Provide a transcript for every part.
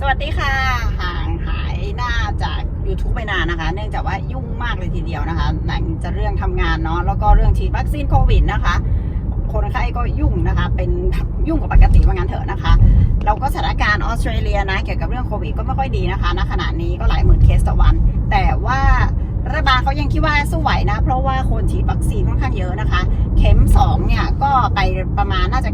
สวัสดีค่ะ ห่างหายหน้าจาก YouTube ไปนานนะคะ เนื่องจากว่ายุ่งมากเลยทีเดียวนะคะไหนจะเรื่องทำงานเนาะแล้วก็เรื่องฉีดวัคซีนโควิดนะคะ คนไข้ก็ยุ่งนะคะ เป็นยุ่งกว่าปกติว่างั้นเถอะนะคะแล้วก็สถานการณ์ออสเตรเลียนะ เกี่ยวกับเรื่องโควิดก็ไม่ค่อยดีนะคะณขณะนี้ก็หลายหมื่นเคสต่อวัน แต่ว่ารัฐบาลเขายังคิดว่าสู้ไหวนะ เพราะว่าคนฉีดวัคซีนค่อนข้างเยอะนะคะ ข็ม2เนี่ยก็ไปประมาณน่าจะ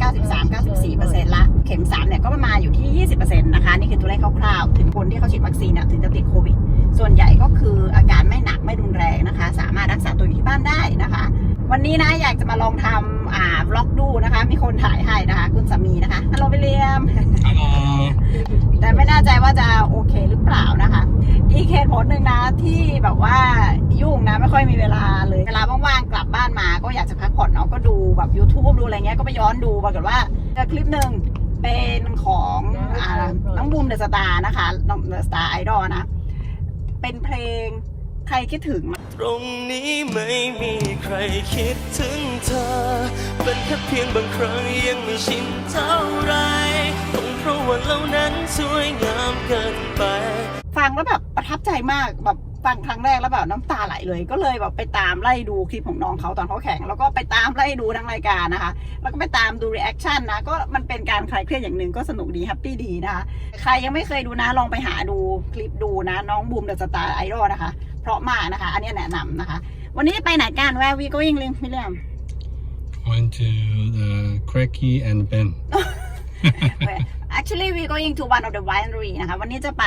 93-94%ละเข็ม3เนี่ยก็ประมาณอยู่ที่ 20%นะคะนี่คือตัวเลขคร่าวๆ ถึงคนที่เขาฉีดวัคซีนเนี่ยถึงจะติดโควิด ส่วนใหญ่ก็คืออาการไม่หนักไม่รุนแรงนะคะ สามารถรักษาตัวอยู่ที่บ้านได้นะคะ วันนี้นะอยากจะมาลองทำอ่าบล็อกดูนะคะ มีคนถ่ายให้นะคะ คุณสามีนะคะฮัลโหลวิลเลียม Hello. แต่ไม่แน่ใจว่าจะโอเคหรือเปล่านะคะ อีกเหตุผลหนึ่งนะที่แบบว่ายุ่งนะไม่ค่อยมีเวลาเลยเวลาว่างๆกลับบ้านมา ผ่อนเนาะก็ดูแบบ YouTube ดูอะไรเงี้ยก็ไปย้อนดูปรากฏว่าเจอคลิปหนึ่งเป็นของอ่าน้องบูมเดอะสตาร์นะคะน้องเดอะสตาร์ไอดอลนะ เป็นเพลงใครคิดถึง ตรงนี้ไม่มีใครคิดถึงเธอ เป็นแค่เพียงบางครั้งยังไม่ชินเท่าไรคงเพราะวันเหล่านั้นสวยงามเกินไป ฟังแล้วแบบประทับใจมากแบบ ฟังครั้งแรกแล้วแบบน้ำตาไหลเลยก็เลยแบบไปตามไล่ดูคลิปของน้องเขาตอนเขาแข่งแล้วก็ไปตามไล่ดูทั้งรายการนะคะ แล้วก็ไปตามดูรีแอคชั่นนะก็มันเป็นการคลายเครียดอย่างหนึ่งก็สนุกดีแฮปปี้ดีนะคะ ใครยังไม่เคยดูนะลองไปหาดูคลิปดูนะ น้องบูมเดอะสตาร์ไอดอลนะคะ เพราะมากนะคะ อันนี้แนะนำนะคะ วันนี้ไปไหนกันแวร์วีก็ยิงลิงพี่เลี่ยม Went to the Cracky and Ben. Actually we going to one of the winery นะคะ วันนี้จะไป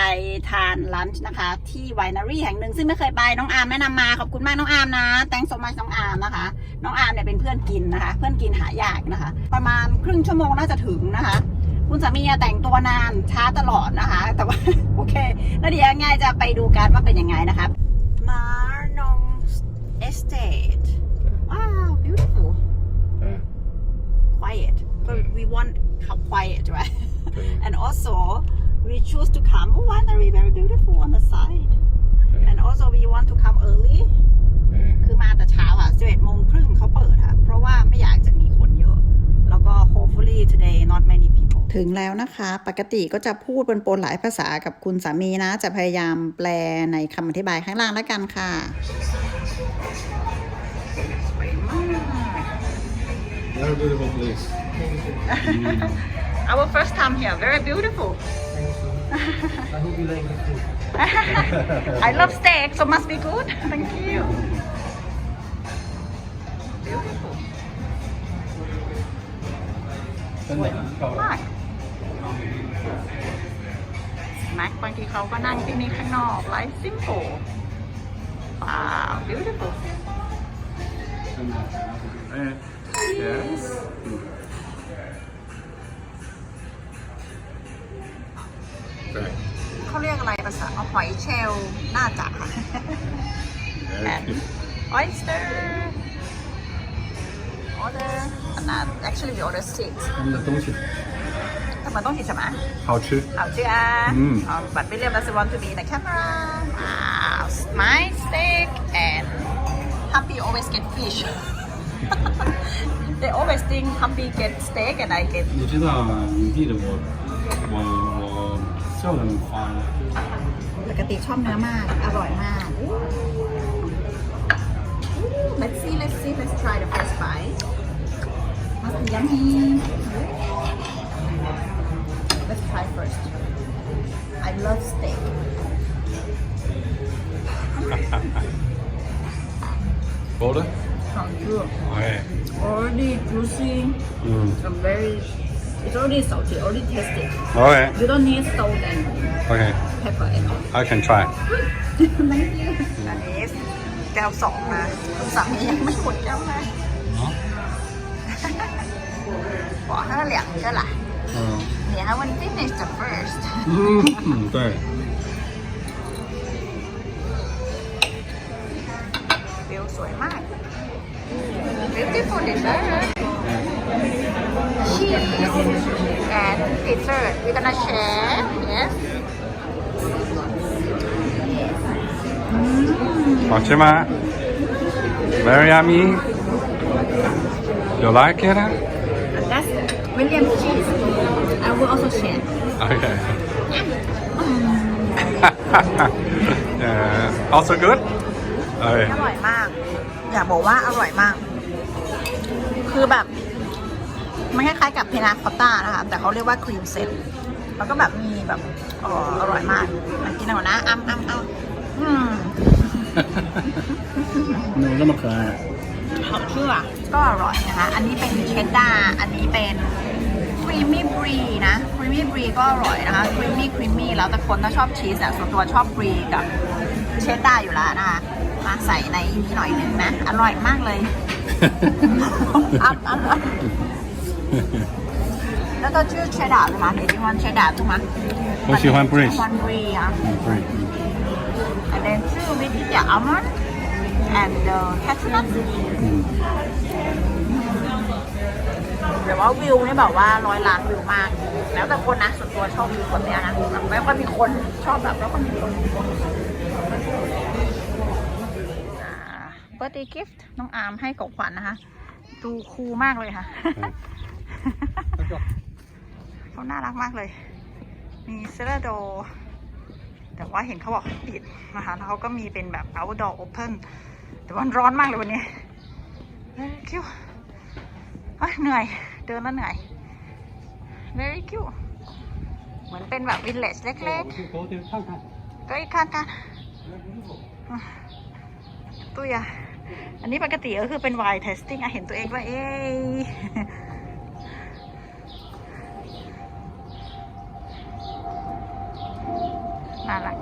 ทานลันช์นะคะ ที่ winery แห่งหนึ่งซึ่งไม่เคยไปน้องอาร์มแนะนำมา ขอบคุณมากน้องอาร์มนะ thanks so much น้องอาร์มนะคะ น้องอาร์มเนี่ยเป็นเพื่อนกินนะคะ เพื่อนกินหายากนะคะ ประมาณครึ่งชั่วโมงน่าจะถึงนะคะ คุณสามีอะแต่งตัวนานช้าตลอดนะคะ แต่ว่า โอเค แล้วเดี๋ยวยังไงจะไปดูกันว่าเป็นยังไงนะคะ Marnong Estate ว้าว beautiful quiet but we want quiet right and also we choose to come oh winery very beautiful on the side and also we want to come early คือมาแต่เช้าค่ะ11โมงครึ่งเขาเปิดค่ะ เพราะว่าไม่อยากจะมีคนเยอะ แล้วก็ hopefully today not many people ถึงแล้วนะคะ ปกติก็จะพูดปนๆหลายภาษากับคุณสามีนะ จะพยายามแปลในคำอธิบายข้างล่างแล้วกันค่ะ Very beautiful place. Our first time here very beautiful I hope you like the food. I love steak so must be good thank you beautiful สวยมากแม็กบางทีเขาก็นั่งที่นี่ข้างนอก life simple ว้าว beautiful Yes. oyster order another actually we order six 他们的东西他们东西什么好吃。好吃啊嗯 um, but William doesn't want to be in the camera ah my steak and Humpy always get fish they always think Humpy get steak and I get 你知道你弟弟我我我叫他们发的。 ปกติชอบเนื้อมาก อร่อยมาก Let's see, let's see, let's try the first bite. Yummy. Let's try first. I love steak. Bolder? Sounds good. Okay. Already juicy. Mm. And very, it's already salty, already tasted. Okay. You don't need salt and okay. pepper at all. I can try. Thank you. Mm. Nice. แก้วสองนะสามียังไม่หมดแก้วเลยบอกให้เหลี่ยงใช่หรอ Oh. Yeah, when finish the first. อืม。วิวสวยมาก beautiful dessert cheese and dessert we gonna share yes Fatima, Mariami. You like it? That's William cheese. I will also share. Okay. yeah. Also good? อร่อยมาก อยากบอกว่าอร่อยมาก คือแบบ มันคล้ายๆกับเพนาคอต้านะคะ แต่เขาเรียกว่าครีมเซ็ตแล้วก็แบบมีแบบอร่อยมากมากินเอานะอ้ำอ้ำอ้ำ หนูก็มะเขือเขาเชื่อก็อร่อยนะคะ อันนี้เป็นเชดดาร์อันนี้เป็นครีมมี่บรีนะครีมมี่บรีก็อร่อยนะคะครีมมี่ครีมมี่แล้วแต่คนถ้าชอบชีสอะส่วนตัวชอบบรีกับเชดดาร์อยู่แล้วนะคะมาใส่ในนี้หน่อยหนึ่งนะ อร่อยมากเลยแล้วก็ชื่อเชดดาร์นะคะเดี๋ยวที่วันเชดดาร์ถูกไหม What's your one breeze? อะ One and then two with the almond and the hazelnut Mm. แต่ว่าวิวนี่แบบว่าร้อยล้านวิวมาก แล้วแต่คนนะส่วนตัวชอบวิวแบบเนี้ยนะแบบไม่ค่อยมีคนชอบแบบไม่ค่อยมีคนเบ r ร์ d เดย์กิฟต์น้องอาร์มให้ของขวัญนะคะ ดูคูลมากเลยค่ะ เขาน่ารักมากเลย มีเซราโด แต่ว่าเห็นเขาบอกปิดนะคะแล้วเขาก็มีเป็นแบบ outdoor open แต่วันร้อนมากเลยวันนี้คิวเหนื่อย เดินแล้วเหนื่อย very cute เหมือนเป็นแบบวิลเลจเล็กๆก็อีกข้างกันตุ้ยอะอันนี้ปกติก็คือเป็น wine tasting เห็นตัวเองว่าเอ๊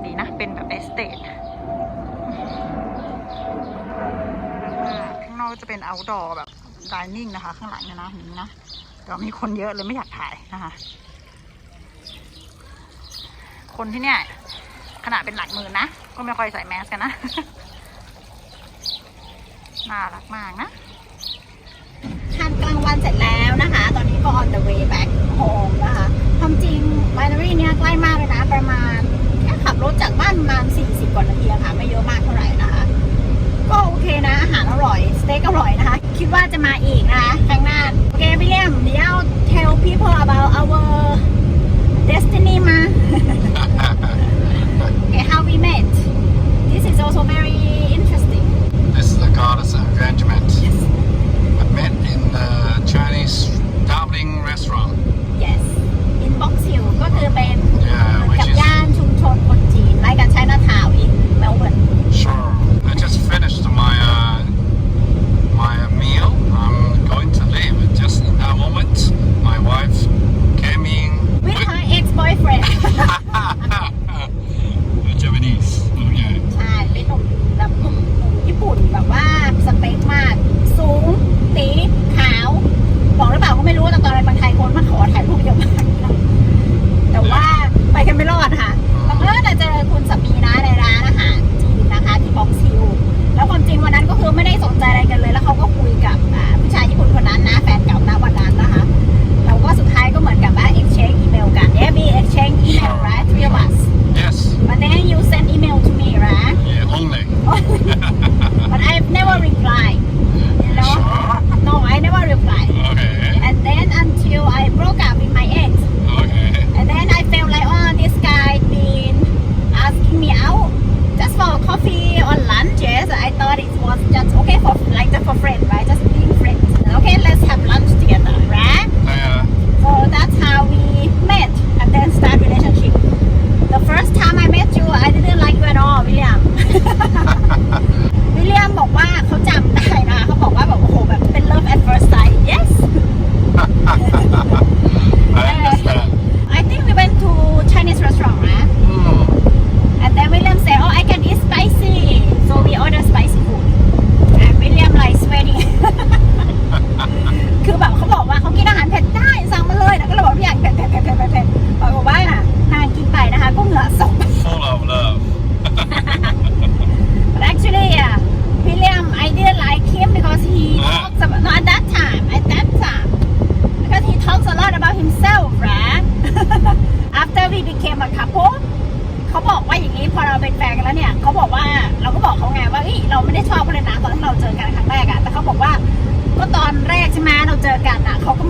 ดีนะ เป็นแบบเอสเต e ข้างนอกจะเป็น outdoor แบบ dining นะคะ ข้างหลังเนี่ยนะเห็นไหมนะแต่ว่ามีคนเยอะเลยไม่อยากถ่ายนะคะ คนที่เนี่ยขนาดเป็นหลักหมื่นนะ ก็ไม่ค่อยใส่แมสกันนะ น่ารักมากนะทานกลางวันเสร็จแล้วนะคะ ตอนนี้ก็ on the way back home นะคะ ความจริง winery เนี้ยใกล้มากเลยนะ ประมาณ รถจากบ้านประมาณ40 กว่านาทีอะค่ะ ไม่เยอะมากเท่าไหร่นะคะ ก็โอเคนะ อาหารอร่อย สเต็กอร่อยนะคะ คิดว่าจะมาอีกนะคะครั้งหน้าโอเควิลเลียมเดี๋ยว tell people about our destiny มา okay how we met this is also very interesting This is the goddess arrangement. I met in the Chinese dabbling restaurant. yes in Box Hill ก็คือเป็น Yeah, เหมือน which กับ is ย่า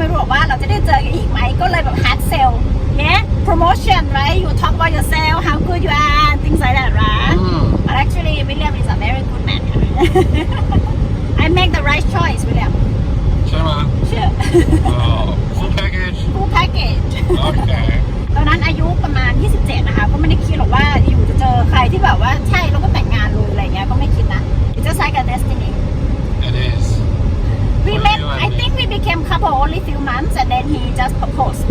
ไม่รู้ว่าเราจะได้เจอกันอีกไหมก็เลยแบบ hard sell yeah promotion right you talk about yourself how good you are and things like that right mm. but actually William is a very good man I make the right choice William ใช่ไหม sure oh full package full package okay ตอนนั้นอายุประมาณ 27 นะคะ ก็ไม่ได้คิดหรอกว่าอยู่จะเจอใครที่แบบว่าใช่เราก็แต่งงานเลยอะไรเงี้ยก็ไม่คิดนะ It's just like a destiny It is we For met you and I me. think we became couple only few months and then he just proposed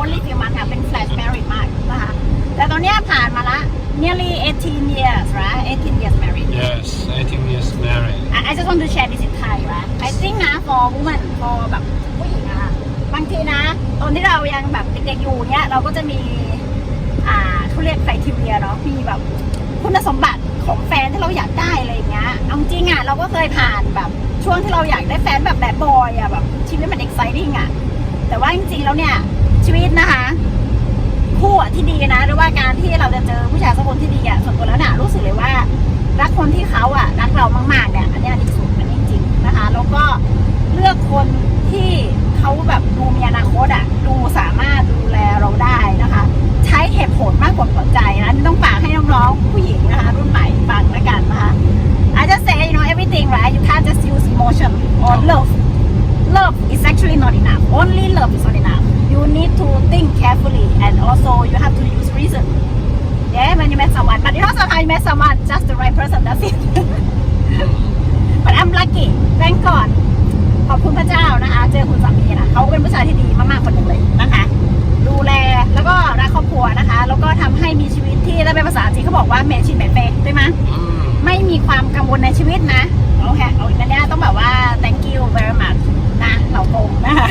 only few months ค่ะเป็น flash married มากนะคะแต่ตอนเนี้ยผ่านมาละ nearly 18 years right 18 years married yes, 18 years married. I I just want to share this in Thai right I think นะ for woman for แบบผู้หญิงอะค่ะบางทีนะ ตอนที่เรายังแบบเด็กๆอยู่เนี้ยเราก็จะมี อ่าเขาเรียกไครทีเรียเนาะมีแบบ คุณสมบัติ ของแฟนที่เราอยากได้อะไรอย่างเงี้ยเอาจริงอะเราก็เคยผ่านแบบ ช่วงที่เราอยากได้แฟนแบบแบดบอยอะแบบชีวิตมันเอ็กไซติ้งอะแต่ว่าจริงๆแล้วเนี่ยชีวิตนะคะคู่อะที่ดีนะหรือว่าการที่เราจะเจอผู้ชายสักคนที่ดีอะส่วนตัวแล้วน่ะรู้สึกเลยว่า รักคนที่เขาอะรักเรามากๆเนี่ยอันนี้ดีสุดอันนี้จริงนะคะ แล้วก็เลือกคนที่ เขาแบบดูมีอนาคตอะดูสามารถดูแลเราได้นะคะ ใช้เหตุผลมากกว่าหัวใจนะนี่ต้องฝากให้น้องๆผู้หญิงนะคะ รุ่นใหม่ฟังแล้วกันนะคะ I just say you know everything right you can't just use emotion or love love is actually not enough only love is not enough you need to think carefully and also you have to use reason yeah when you met someone but you know sometimes you met someone just the right person that's it but I'm lucky thank God เขาเป็นผู้ชายที่ดีมากๆคนหนึ่งเลยนะคะ ดูแลแล้วก็รักครอบครัวนะคะ แล้วก็ทำให้มีชีวิตที่ได้เป็นภาษาจีนเขาบอกว่าเมชินเมเฟใช่ไหม Mm. ไม่มีความกังวลในชีวิตนะโอเคเอาอีกนะเนี่ยต้องแบบว่า thank you very much นะเราโกงนะคะ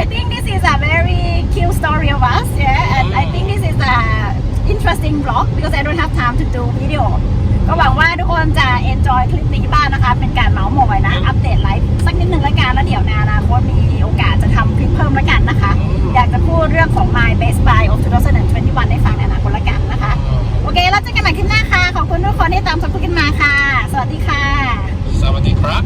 I think this is a very cute story of us yeah and I think this is a interesting vlog because I don't have time to do video ก็หวังว่าทุกคนจะเอนจอยคลิปนี้บ้างนะคะ เป็นการเมาส์มอยนะ อัปเดตไลฟ์สักนิดหนึ่งละกันแล้วเดี๋ยวนานาคตมีโอกาสจะทำคลิปเพิ่มละกันนะคะ อยากจะพูดเรื่องของ My Best Buy of 2021ให้ฟังในอนาคตละกันนะคะ โอเค แล้วเจอกันใหม่คลิปหน้าค่ะ ขอบคุณทุกคนที่ตามชมคลิปมาค่ะ สวัสดีค่ะ สวัสดีครับ